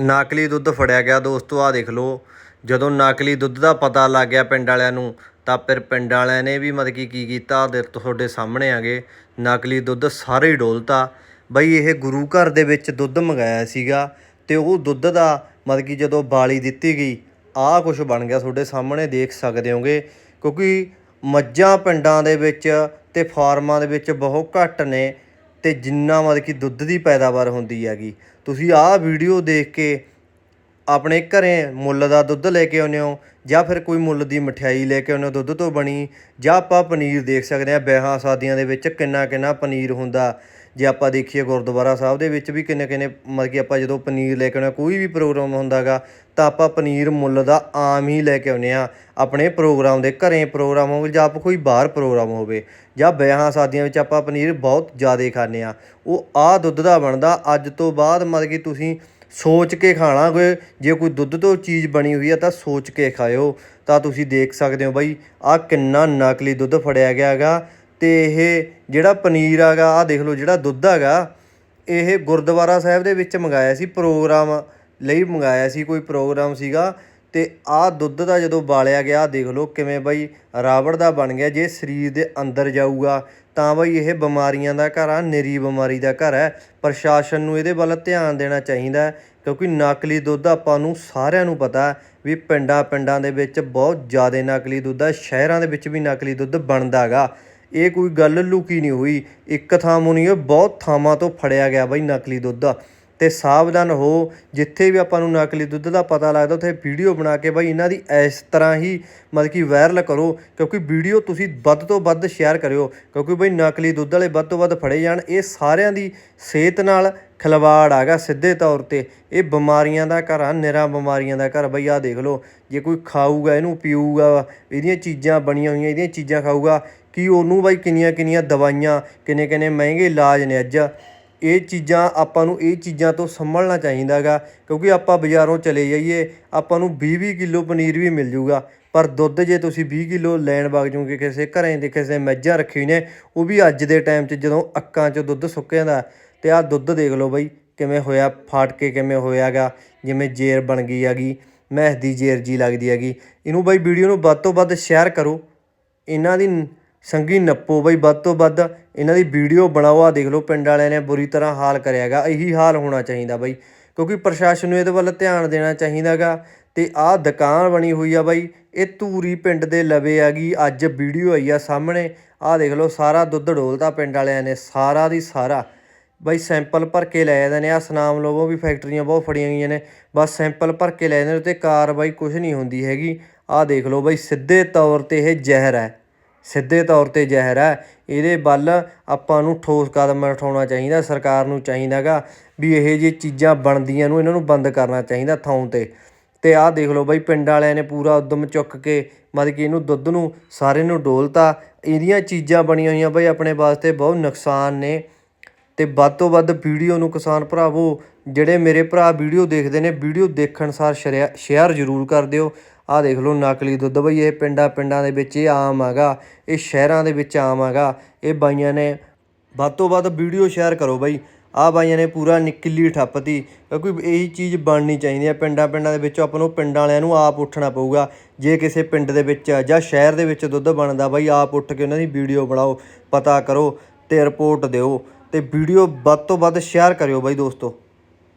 ਨਕਲੀ ਦੁੱਧ ਫੜਿਆ ਗਿਆ ਦੋਸਤੋ ਆ ਦੇਖ ਲਓ। ਜਦੋਂ ਨਕਲੀ ਦੁੱਧ ਦਾ ਪਤਾ ਲੱਗ ਗਿਆ ਪਿੰਡ ਵਾਲਿਆਂ ਨੂੰ, ਤਾਂ ਫਿਰ ਪਿੰਡ ਵਾਲਿਆਂ ਨੇ ਵੀ ਮਤਲਬ ਕਿ ਕੀ ਕੀਤਾ? ਦੇ ਤੁਹਾਡੇ ਸਾਹਮਣੇ ਆਗੇ, ਨਕਲੀ ਦੁੱਧ ਸਾਰੇ ਹੀ ਡੋਲਤਾ। ਬਈ ਇਹ ਗੁਰੂ ਘਰ ਦੇ ਵਿੱਚ ਦੁੱਧ ਮੰਗਾਇਆ ਸੀਗਾ ਤੇ ਉਹ ਦੁੱਧ ਦਾ ਮਤਲਬ ਕਿ ਜਦੋਂ ਬਾਲੀ ਦਿੱਤੀ ਗਈ, ਆਹ ਕੁਝ ਬਣ ਗਿਆ ਤੁਹਾਡੇ ਸਾਹਮਣੇ, ਦੇਖ ਸਕਦੇ ਹੋਗੇ। ਕਿਉਂਕਿ ਮੱਝਾਂ ਪਿੰਡਾਂ ਦੇ ਵਿੱਚ ਤੇ ਫਾਰਮਾਂ ਦੇ ਵਿੱਚ ਬਹੁਤ ਘੱਟ ਨੇ। ਤੇ ਜਿੰਨਾ ਮਤਲਬ ਕਿ ਦੁੱਧ ਦੀ ਪੈਦਾਵਾਰ ਹੁੰਦੀ ਹੈਗੀ, ਤੁਸੀਂ ਆਹ ਵੀਡੀਓ ਦੇਖ ਕੇ ਆਪਣੇ ਘਰੇ ਮੁੱਲ ਦਾ ਦੁੱਧ ਲੈ ਕੇ ਆਉਂਦੇ ਹੋ, ਜਾਂ ਫਿਰ ਕੋਈ ਮੁੱਲ ਦੀ ਮਠਿਆਈ ਲੈ ਕੇ ਆਉਂਦੇ ਹੋ ਦੁੱਧ ਤੋਂ ਬਣੀ, ਜਾਂ ਆਪਾਂ ਪਨੀਰ ਦੇਖ ਸਕਦੇ ਹਾਂ ਵਿਆਹਾਂ ਸ਼ਾਦੀਆਂ ਦੇ ਵਿੱਚ ਕਿੰਨਾ ਕਿੰਨਾ ਪਨੀਰ ਹੁੰਦਾ। ਜੇ ਆਪਾਂ ਦੇਖੀਏ ਗੁਰਦੁਆਰਾ ਸਾਹਿਬ ਦੇ ਵਿੱਚ ਵੀ ਕਿੰਨੇ ਕਿੰਨੇ ਮਤਲਬ ਕਿ ਆਪਾਂ ਜਦੋਂ ਪਨੀਰ ਲੈ ਕੇ ਆਉਂਦੇ ਹਾਂ, ਕੋਈ ਵੀ ਪ੍ਰੋਗਰਾਮ ਹੁੰਦਾਗਾ, ਤਾਂ ਆਪਾਂ ਪਨੀਰ ਮੁੱਲ ਦਾ ਆਮ ਹੀ ਲੈ ਕੇ ਆਉਂਦੇ ਆ ਆਪਣੇ ਪ੍ਰੋਗਰਾਮ ਦੇ ਘਰੇ ਪ੍ਰੋਗਰਾਮ ਹੋਵੇ ਜਾਂ ਆਪ ਕੋਈ ਬਾਹਰ ਪ੍ਰੋਗਰਾਮ ਹੋਵੇ ਜਾਂ ਵਿਆਹਾਂ ਸ਼ਾਦੀਆਂ ਵਿੱਚ ਆਪਾਂ ਪਨੀਰ ਬਹੁਤ ਜ਼ਿਆਦਾ ਖਾਂਦੇ ਆ ਉਹ ਆਹ ਦੁੱਧ ਦਾ ਬਣਦਾ, ਅੱਜ ਤੋਂ ਬਾਅਦ ਮਤਲਬ ਕਿ ਤੁਸੀਂ ਸੋਚ ਕੇ ਖਾਣਾ ਕੋਈ ਜੇ ਕੋਈ ਦੁੱਧ ਤੋਂ ਚੀਜ਼ ਬਣੀ ਹੋਈ ਆ ਤਾਂ ਸੋਚ ਕੇ ਖਾਇਓ। ਤਾਂ ਤੁਸੀਂ ਦੇਖ ਸਕਦੇ ਹੋ ਬਾਈ, ਆਹ ਕਿੰਨਾ ਨਕਲੀ ਦੁੱਧ ਫੜਿਆ ਗਿਆ ਹੈਗਾ ਅਤੇ ਇਹ ਜਿਹੜਾ ਪਨੀਰ ਹੈਗਾ ਆਹ ਦੇਖ ਲਓ ਜਿਹੜਾ ਦੁੱਧ ਹੈਗਾ ਇਹ ਗੁਰਦੁਆਰਾ ਸਾਹਿਬ ਦੇ ਵਿੱਚ ਮੰਗਾਇਆ ਸੀ, ਪ੍ਰੋਗਰਾਮ ਲਈ ਮੰਗਾਇਆ ਸੀ, ਕੋਈ ਪ੍ਰੋਗਰਾਮ ਸੀਗਾ ਅਤੇ ਆਹ ਦੁੱਧ ਦਾ ਜਦੋਂ ਬਾਲਿਆ ਗਿਆ, ਆਹ ਦੇਖ ਲਓ ਕਿਵੇਂ ਬਈ ਰਾਵੜ ਦਾ ਬਣ ਗਿਆ, ਜੇ ਸਰੀਰ ਦੇ ਅੰਦਰ ਜਾਊਗਾ ਤਾਂ ਬਈ ਇਹ ਬਿਮਾਰੀਆਂ ਦਾ ਘਰ ਆ, ਨਿਰੀ ਬਿਮਾਰੀ ਦਾ ਘਰ ਹੈ ਪ੍ਰਸ਼ਾਸਨ ਨੂੰ ਇਹਦੇ ਵੱਲ ਧਿਆਨ ਦੇਣਾ ਚਾਹੀਦਾ ਕਿਉਂਕਿ ਨਕਲੀ ਦੁੱਧ ਆਪਾਂ ਨੂੰ ਸਾਰਿਆਂ ਨੂੰ ਪਤਾ ਵੀ ਪਿੰਡਾਂ ਪਿੰਡਾਂ ਦੇ ਵਿੱਚ ਬਹੁਤ ਜ਼ਿਆਦਾ ਨਕਲੀ ਦੁੱਧ ਆ, ਸ਼ਹਿਰਾਂ ਦੇ ਵਿੱਚ ਵੀ ਨਕਲੀ ਦੁੱਧ ਬਣਦਾ ਹੈਗਾ। ਇਹ ਕੋਈ ਗੱਲ ਲੁਕੀ ਨਹੀਂ ਹੋਈ। ਇੱਕ ਥਾਂ ਨਹੀਂ ਇਹ ਬਹੁਤ ਥਾਵਾਂ ਤੋਂ ਫੜਿਆ ਗਿਆ ਬਾਈ ਨਕਲੀ ਦੁੱਧ। ਅਤੇ ਸਾਵਧਾਨ ਹੋ ਜਿੱਥੇ ਵੀ ਆਪਾਂ ਨੂੰ ਨਕਲੀ ਦੁੱਧ ਦਾ ਪਤਾ ਲੱਗਦਾ, ਉੱਥੇ ਵੀਡੀਓ ਬਣਾ ਕੇ ਬਾਈ ਇਹਨਾਂ ਦੀ ਇਸ ਤਰ੍ਹਾਂ ਹੀ ਮਤਲਬ ਕਿ ਵਾਇਰਲ ਕਰੋ, ਕਿਉਂਕਿ ਵੀਡੀਓ ਤੁਸੀਂ ਵੱਧ ਤੋਂ ਵੱਧ ਸ਼ੇਅਰ ਕਰਿਓ, ਕਿਉਂਕਿ ਬਾਈ ਨਕਲੀ ਦੁੱਧ ਵਾਲੇ ਵੱਧ ਤੋਂ ਵੱਧ ਫੜੇ ਜਾਣ। ਇਹ ਸਾਰਿਆਂ ਦੀ ਸਿਹਤ ਨਾਲ ਖਿਲਵਾੜ ਆਗਾ ਸਿੱਧੇ ਤੌਰ ਤੇ। ਇਹ ਬਿਮਾਰੀਆਂ ਦਾ ਘਰ ਆ, ਨਿਰਾ ਬਿਮਾਰੀਆਂ ਦਾ ਘਰ। ਬਈ ਆ ਦੇਖ ਲਓ, ਜੇ ਕੋਈ ਖਾਊਗਾ, ਇਹਨੂੰ ਪੀਊਗਾ, ਇਹਦੀਆਂ ਚੀਜ਼ਾਂ ਬਣੀਆਂ ਹੋਈਆਂ, ਇਹਦੀਆਂ ਚੀਜ਼ਾਂ ਖਾਊਗਾ, ਕਿ ਉਹਨੂੰ ਬਾਈ ਕਿੰਨੀਆਂ ਕਿੰਨੀਆਂ ਦਵਾਈਆਂ ਕਿੰਨੇ ਕਿੰਨੇ ਮਹਿੰਗੇ ਇਲਾਜ ਨੇ ਅੱਜ। ਇਹ ਚੀਜ਼ਾਂ ਆਪਾਂ ਨੂੰ ਇਹ ਚੀਜ਼ਾਂ ਤੋਂ ਸੰਭਲਣਾ ਚਾਹੀਦਾ ਗਾ, ਕਿਉਂਕਿ ਆਪਾਂ ਬਾਜ਼ਾਰੋਂ ਚਲੇ ਜਾਈਏ, ਆਪਾਂ ਨੂੰ 20-20 ਕਿਲੋ ਪਨੀਰ ਵੀ ਮਿਲ ਜੂਗਾ। ਪਰ ਦੁੱਧ ਜੇ ਤੁਸੀਂ 20 ਕਿਲੋ ਲੈਣ ਵਗ ਜੂਗੇ ਕਿਸੇ ਘਰੇ ਦੇ ਕਿਸੇ ਮੱਝਾਂ ਰੱਖੀ ਹੋਈ ਨੇ ਉਹ ਵੀ ਅੱਜ ਦੇ ਟਾਈਮ 'ਚ ਜਦੋਂ ਅੱਕਾਂ 'ਚ ਦੁੱਧ ਸੁੱਕ ਜਾਂਦਾ, ਤੇ ਆਹ ਦੁੱਧ ਦੇਖ ਲਓ ਬਈ, ਕਿਵੇਂ ਹੋਇਆ, ਫਾਟ ਕੇ ਕਿਵੇਂ ਹੋਇਆਗਾ ਜਿਵੇਂ ਜੇਰ ਬਣ ਗਈ ਹੈਗੀ ਮੈਸ ਦੀ ਜੇਰ ਜੀ ਲੱਗਦੀ ਹੈਗੀ। ਇਹਨੂੰ ਬਈ ਵੀਡੀਓ ਨੂੰ ਵੱਧ ਤੋਂ ਵੱਧ ਸ਼ੇਅਰ ਕਰੋ। ਇਹਨਾਂ ਦੀ ਸੰਗੀ ਨੱਪੋ ਬਈ, ਵੱਧ ਤੋਂ ਵੱਧ ਇਹਨਾਂ ਦੀ ਵੀਡੀਓ ਬਣਾਓ ਆ ਦੇਖ ਲਓ, ਪਿੰਡ ਵਾਲਿਆਂ ਨੇ ਬੁਰੀ ਤਰ੍ਹਾਂ ਹਾਲ ਕਰਿਆਗਾ ਇਹੀ ਹਾਲ ਹੋਣਾ ਚਾਹੀਦਾ ਬਈ, ਕਿਉਂਕਿ ਪ੍ਰਸ਼ਾਸਨ ਨੂੰ ਇਹਦੇ ਵੱਲ ਧਿਆਨ ਦੇਣਾ ਚਾਹੀਦਾਗਾ ਤੇ ਆਹ ਦੁਕਾਨ ਬਣੀ ਹੋਈ ਆ ਬਾਈ, ਇਹ ਧੂਰੀ ਪਿੰਡ ਦੇ ਲਵੇ ਹੈਗੀ, ਅੱਜ ਵੀਡੀਓ ਆਈ ਆ ਸਾਹਮਣੇ, ਆਹ ਦੇਖ ਲਓ, ਸਾਰਾ ਦੁੱਧ ਡੋਲਤਾ ਪਿੰਡ ਵਾਲਿਆਂ ਨੇ, ਸਾਰਾ ਦੀ ਸਾਰਾ, ਬਾਈ ਸੈਂਪਲ ਭਰ ਕੇ ਲੈ ਜਾਂਦੇ ਨੇ ਆ ਸਨਾਮ ਲੋਵੋ ਵੀ ਫੈਕਟਰੀਆਂ ਬਹੁਤ ਫੜੀਆਂ ਗਈਆਂ ਨੇ, ਬਸ ਸੈਂਪਲ ਭਰ ਕੇ ਲੈ ਜਾਂਦੇ ਨੇ ਤੇ ਕਾਰਵਾਈ ਕੁਝ ਨਹੀਂ ਹੁੰਦੀ ਹੈਗੀ, ਆਹ ਦੇਖ ਲਓ ਬਾਈ, ਸਿੱਧੇ ਤੌਰ ਤੇ ਇਹ ਜ਼ਹਿਰ ਹੈ। ਸਿੱਧੇ ਤੌਰ ਤੇ ਜ਼ਹਿਰ ਹੈ। ਇਹਦੇ ਵੱਲ ਆਪਾਂ ਨੂੰ ਠੋਸ ਕਦਮ ਉਠਾਉਣਾ ਚਾਹੀਦਾ, ਸਰਕਾਰ ਨੂੰ ਚਾਹੀਦਾਗਾ ਵੀ ਇਹ ਜੇ ਚੀਜ਼ਾਂ ਬਣਦੀਆਂ ਨੂੰ ਇਹਨਾਂ ਨੂੰ ਬੰਦ ਕਰਨਾ ਚਾਹੀਦਾ ਥਾਂ ਤੇ। ਤੇ ਆਹ ਦੇਖ ਲਓ ਬਾਈ, ਪਿੰਡ ਵਾਲਿਆਂ ਨੇ ਪੂਰਾ ਉਦਮ ਚੁੱਕ ਕੇ ਮਤਲਬ ਕਿ ਇਹਨੂੰ ਦੁੱਧ ਨੂੰ ਸਾਰੇ ਨੂੰ ਡੋਲਤਾ। ਇਹਦੀਆਂ ਚੀਜ਼ਾਂ ਬਣੀਆਂ ਹੋਈਆਂ ਬਾਈ ਆਪਣੇ ਵਾਸਤੇ ਬਹੁਤ ਨੁਕਸਾਨ ਨੇ। ਤੇ ਵੱਧ ਤੋਂ ਵੱਧ ਵੀਡੀਓ ਨੂੰ ਕਿਸਾਨ ਭਰਾਵੋ, ਜਿਹੜੇ ਮੇਰੇ ਭਰਾ ਵੀਡੀਓ ਦੇਖਦੇ ਨੇ, ਵੀਡੀਓ ਦੇਖਣ ਸਾਰ ਸ਼ੇਅਰ ਜ਼ਰੂਰ ਕਰ ਦਿਓ। ਆਹ ਦੇਖ ਲਓ ਨਕਲੀ ਦੁੱਧ ਬਈ, ਇਹ ਪਿੰਡਾਂ ਪਿੰਡਾਂ ਦੇ ਵਿੱਚ ਇਹ ਆਮ ਹੈਗਾ, ਇਹ ਸ਼ਹਿਰਾਂ ਦੇ ਵਿੱਚ ਆਮ ਹੈਗਾ। ਇਹ ਬਾਈਆਂ ਨੇ ਵੱਧ ਤੋਂ ਵੱਧ ਵੀਡੀਓ ਸ਼ੇਅਰ ਕਰੋ ਬਾਈ। ਆਹ ਬਾਈਆਂ ਨੇ ਪੂਰਾ ਨਿਕਲੀ ਠੱਪਤੀ। ਕਿਉਂਕਿ ਇਹੀ ਚੀਜ਼ ਬਣਨੀ ਚਾਹੀਦੀ ਹੈ। ਪਿੰਡਾਂ ਪਿੰਡਾਂ ਦੇ ਵਿੱਚੋਂ ਆਪਾਂ ਨੂੰ ਪਿੰਡਾਂ ਵਾਲਿਆਂ ਨੂੰ ਆਪ ਉੱਠਣਾ ਪਊਗਾ। ਜੇ ਕਿਸੇ ਪਿੰਡ ਦੇ ਵਿੱਚ ਜਾਂ ਸ਼ਹਿਰ ਦੇ ਵਿੱਚ ਦੁੱਧ ਬਣਦਾ ਬਾਈ, ਆਪ ਉੱਠ ਕੇ ਉਹਨਾਂ ਦੀ ਵੀਡੀਓ ਬਣਾਓ, ਪਤਾ ਕਰੋ ਤੇ ਰਿਪੋਰਟ ਦਿਓ ਤੇ ਵੀਡੀਓ ਵੱਧ ਤੋਂ ਵੱਧ ਸ਼ੇਅਰ ਕਰਿਓ ਬਾਈ ਦੋਸਤੋ।